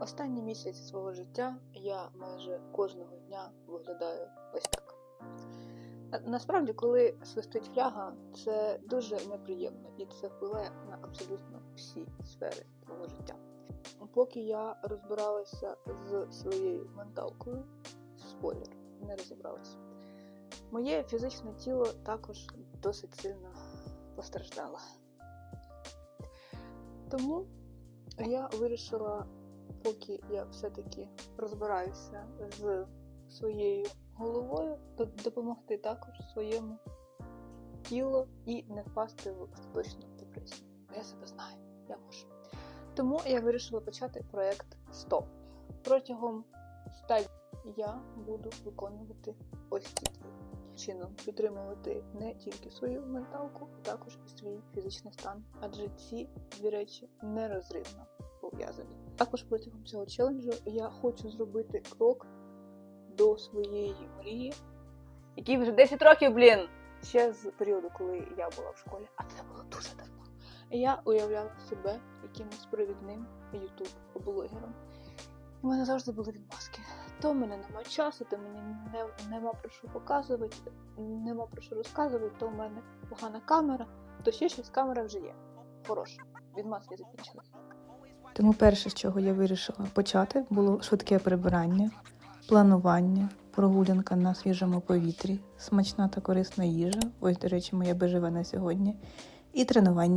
Останній місяць свого життя я майже кожного дня виглядаю ось так. Насправді, коли свистить фляга, це дуже неприємно і це впливає на абсолютно всі сфери твого життя. Поки я розбиралася з своєю менталкою, спойлер, не розібралася. Моє фізичне тіло також досить сильно постраждало. Тому я вирішила, поки я все-таки розбираюся з своєю головою, до- допомогти також своєму тілу і не впасти в остаточну депресію. Я себе знаю, я можу. Тому я вирішила почати проєкт 100. Протягом 100 я буду виконувати ось ці дії. Чином підтримувати не тільки свою менталку, а також і свій фізичний стан, адже ці дві речі нерозривно пов'язані. Також протягом цього челенджу я хочу зробити крок до своєї мрії, який вже 10 років, блін! Ще з періоду, коли я була в школі, а це було дуже давно. Я уявляла себе якимось провідним ютуб-блогером. У мене завжди були відмазки. То в мене немає часу, то мені не, нема про що показувати, нема про що розказувати, то в мене погана камера, то ще щось камера вже є. Хороша. Відмазки закінчились. Тому перше, з чого я вирішила почати, було швидке прибирання, планування, прогулянка на свіжому повітрі, смачна та корисна їжа. Ось, до речі, моя беживе на сьогодні, і тренування.